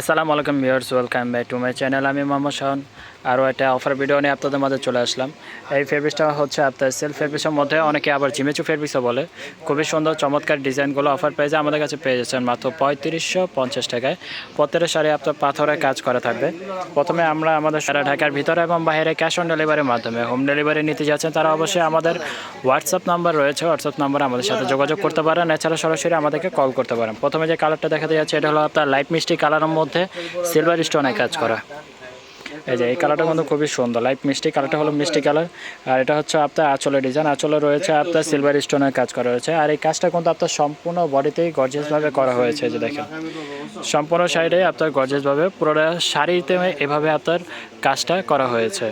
আসসালামু আলাইকুম viewers, welcome back to my channel. আমি মোহাম্মদ শাহন আরও একটা অফার ভিডিও নিয়ে আপনাদের মাঝে চলে আসলাম। এই ফেব্রিক্সটা হচ্ছে আপনার সেলফ ফেব্রিক্সের মধ্যে অনেকে আবার জিমেচু ফেব্রিক্সও বলে। খুবই সুন্দর, চমৎকার ডিজাইনগুলো অফার পেয়ে যায় আমাদের কাছে পেয়ে যাচ্ছেন মাত্র পঁয়ত্রিশশো পঞ্চাশ টাকায়। প্রত্যেকটা শাড়ি আপনার পাথরের কাজ করা থাকবে। প্রথমে আমরা আমাদের সারা ঢাকার ভিতরে এবং বাইরে ক্যাশ অন ডেলিভারির মাধ্যমে হোম ডেলিভারি নিতে যাচ্ছেন, তারা অবশ্যই আমাদের হোয়াটসঅ্যাপ নাম্বার রয়েছে। হোয়াটসঅ্যাপ নাম্বার আমাদের সাথে যোগাযোগ করতে পারেন। এছাড়া সরাসরি আমাদেরকে কল করতে পারেন। প্রথমে যে কালারটা দেখাতে যাচ্ছে, এটা হলো আপনার লাইট মিষ্টি কালারের মধ্যে সিলভার স্টোনে কাজ করা। এই যে, এই কালারটা কিন্তু খুবই সুন্দর। লাইট মিষ্টি কালারটা হলো মিষ্টি কালার আর এটা হচ্ছে আপনার আঁচলের ডিজাইন আঁচলে রয়েছে আপনার সিলভার স্টোনের কাজ করা রয়েছে। আর এই কাজটা কিন্তু আপনার সম্পূর্ণ বডিতেই গর্জেসভাবে করা হয়েছে যে দেখেন। সম্পূর্ণ সাইডে আপনার গর্জেসভাবে পুরোটা শাড়িতে এভাবে আপনার কাজটা করা হয়েছে।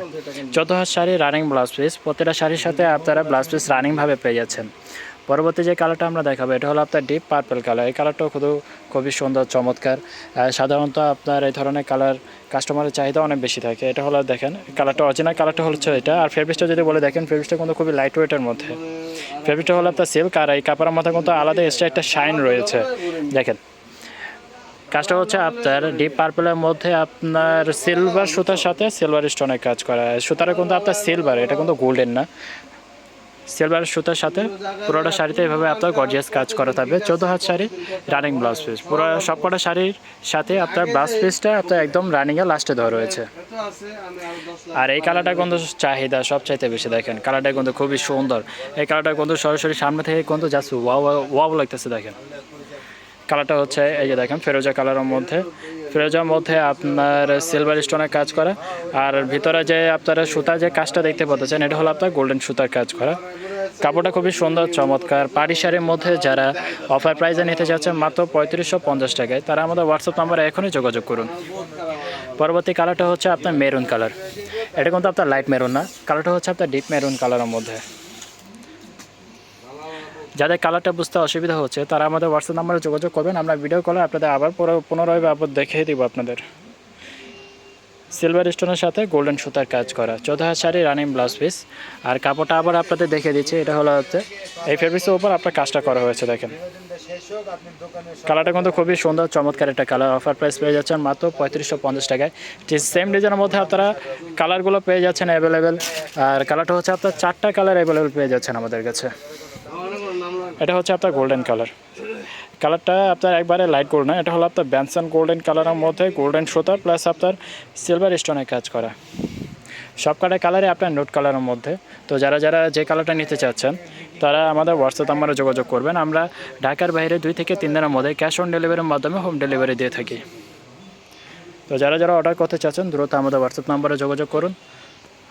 যত হাত শাড়ি রানিং ব্লাউজ পিস প্রতিটা শাড়ির সাথে আপনারা ব্লাউজ পিস রানিংভাবে পেয়ে যাচ্ছেন। পরবর্তী যে কালারটা আমরা দেখাবো, এটা হলো আপনার ডিপ পার্পল কালার এই কালারটাও খুব খুবই সুন্দর, চমৎকার। সাধারণত আপনার এই ধরনের কালার কাস্টমারের চাহিদা অনেক বেশি থাকে। এটা হলো দেখেন কালারটা অরিজিনাল কালারটা হচ্ছে এটা। আর ফেব্রিক্সটা যদি বলে দেখেন ফেব্রিক্সটা কিন্তু খুবই লাইট ওয়েটের মধ্যে। ফেব্রিকটা হলো আপনার সিল্ক আর এই কাপড়ের মধ্যে কিন্তু আলাদা এক্সট্রা একটা শাইন রয়েছে। দেখেন, কাজটা হচ্ছে আপনার ডিপ পার্পলের মধ্যে আপনার সিলভার সুতার সাথে সিলভার স্টোনের কাজ করা। সুতাটা কিন্তু আপনার সিলভার এটা কিন্তু গোল্ডেন না। সিলভার সুতার সাথে পুরোটা শাড়িতে এভাবে আপনার গর্জিয়াস কাজ করা থাকবে। চোদ্দ হাত শাড়ি রানিং ব্লাউজ পিস পুরো সবকটা শাড়ির সাথে আপনার ব্লাউজ পিসটা আপনার একদম রানিংয়ে লাস্টে দেওয়া রয়েছে। আর এই কালারটা কিন্তু চাহিদা সবচাইতে বেশি দেখেন। কালারটা কিন্তু খুবই সুন্দর। এই কালারটা কিন্তু সরাসরি সামনে থেকে কিন্তু জাস্ট ওয়াও ওয়াও লাগতেছে দেখেন। কালারটা হচ্ছে এই যে দেখেন, ফেরোজা কালারের মধ্যে। ফেরোজার মধ্যে আপনার সিলভার স্টোনের কাজ করা। আর ভিতরে যে আপনারা সুতার যে কাজটা দেখতে পাচ্ছেন, এটা হলো আপনার গোল্ডেন সুতার কাজ করা। কাপড়টা খুবই সুন্দর, চমৎকার। পাড়ি শাড়ির মধ্যে যারা অফার প্রাইজে নিতে যাচ্ছেন মাত্র পঁয়ত্রিশশো পঞ্চাশ টাকায়, তারা আমাদের হোয়াটসঅ্যাপ নাম্বারে এখনই যোগাযোগ করুন। পরবর্তী কালারটা হচ্ছে আপনার মেরুন কালার এটা কিন্তু আপনার লাইট মেরুন না কালারটা হচ্ছে আপনার ডিপ মেরুন কালারের মধ্যে। যাদের কালারটা বুঝতে অসুবিধা হচ্ছে, তারা আমাদের হোয়াটসঅ্যাপ নাম্বারে যোগাযোগ করবেন। আমরা ভিডিও কলে আপনাদের আবার পুনরায় আবার দেখিয়ে দিব আপনাদের। সিলভার স্টোনের সাথে গোল্ডেন সুতার কাজ করা। চোদ্দ হাজার শাড়ি রানিং ব্লাউজ পিস আর কাপড়টা আবার আপনাদের দেখিয়ে দিচ্ছি, এটা হলো হচ্ছে এই ফেব্রিক্সের উপর আপনার কাজটা করা হয়েছে, দেখেন। কালারটা কিন্তু খুবই সুন্দর, চমৎকার একটা কালার অফার প্রাইস পেয়ে যাচ্ছেন মাত্র পঁয়ত্রিশশো পঞ্চাশ টাকায়। ঠিক সেম ডিজাইনের মধ্যে আপনারা কালারগুলো পেয়ে যাচ্ছেন অ্যাভেলেবেল আর কালারটা হচ্ছে আপনার চারটা কালার অ্যাভেলেবেল পেয়ে যাচ্ছেন আমাদের কাছে। এটা হচ্ছে আপনার গোল্ডেন কালার কালারটা আপনার একবারে লাইট গোল্ড না এটা হলো আপনার ব্যানসন গোল্ডেন কালারের মধ্যে গোল্ডেন সুতা প্লাস আপনার সিলভার স্টোনের কাজ করা। সব কালার কালারে আপনার নোট কালারের মধ্যে। তো যারা যারা যে কালারটা নিতে চাচ্ছেন, তারা আমাদের হোয়াটসঅ্যাপ নাম্বারে যোগাযোগ করবেন। আমরা ঢাকার বাইরে দুই থেকে তিন দিনের মধ্যে ক্যাশ অন ডেলিভারির মাধ্যমে হোম ডেলিভারি দিয়ে থাকি। তো যারা যারা অর্ডার করতে চাচ্ছেন, দ্রুত আমাদের হোয়াটসঅ্যাপ নাম্বারে যোগাযোগ করুন।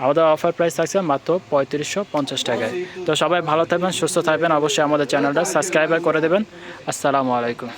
আমাদের অফার প্রাইস থাকছে মাত্র পঁয়ত্রিশশো পঞ্চাশ টাকায়। তো সবাই ভালো থাকবেন, সুস্থ থাকবেন। অবশ্যই আমাদের চ্যানেলটা সাবস্ক্রাইবার করে দেবেন। আসসালামু আলাইকুম।